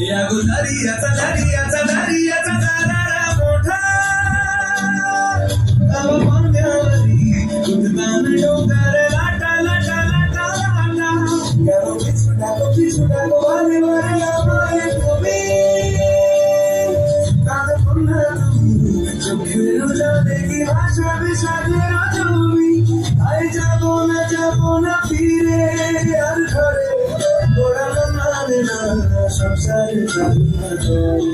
या गुजारियाचा दारियाचा दारियाचा दारारा मोठा अव पाण्यावरी उठतान डोंगर लाटा लाटा लाटा लाटा करो पिछू डाको पिछू डाको वाले वाले आमाय तुम्ही काद पुन्हा तुम्ही चुकीरू जाने की भाषा बिसाने राजूमी না সংসারে যাবি না ঘরে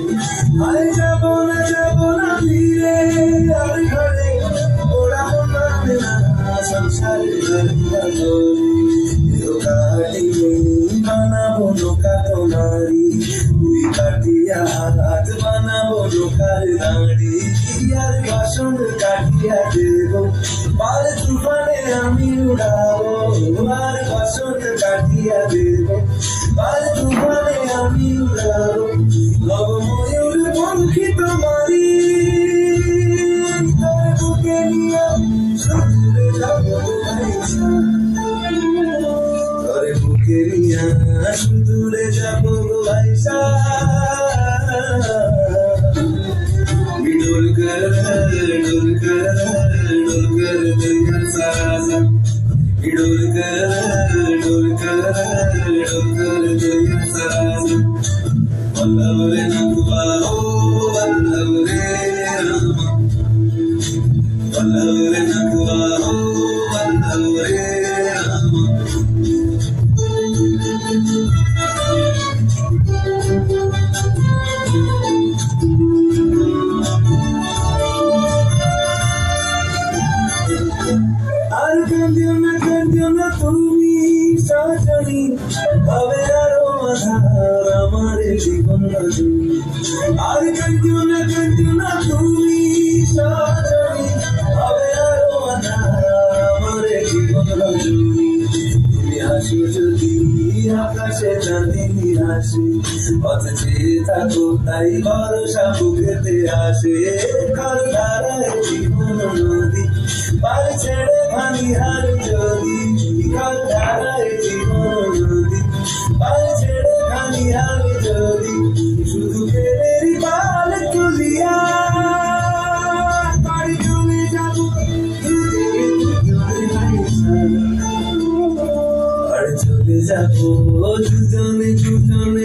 আরে যাব না যাব না ফিরে আর ঘরে গোড়া বানাবে না সংসারে যাবি না ঘরে কাটিয়ে বানাবো নৌকা তোমারি তুই কাটিয়া হাত বানাবো নৌকার দাঁড়ি আর বাসন কাটিয়া দেবো তুফানে আমি উড়াবো আর বাসন কাটিয়া দেবো নিয়া দূরে যাব ভাইসা ডোল কর ডোল কর ডোল কর দিল সাজা ডোল কর ডোল কর ডোল কর দিল সাজা বল্লভরে নাকুবাও বল্লভরে রাম বল্লভরে নাকুবাও কান্দিও না কান্দিও না, তুমি সজনী হবে আরও আধার আমার জীবন রজনী আর কান্দিও না কান্দিও না, তুমি সজনী হবে আরও আধার আমার জীবন রজনী তুমি হাসি যদি আকাশে চাঁদিনী হাসি পথ চেয়ে থাকো, তাই ভরসা বুকেতে আসে। কাল ধারায় জীবন নদী। পার ছেড়ে ভাঙি হার যদি, কাল ধারায় জীবন নদী পার ছেড়ে ভাঙি হার যদি, শুধু কেড়েরি পাল তুলিয়া। চলে যাব দুজনে দুজনে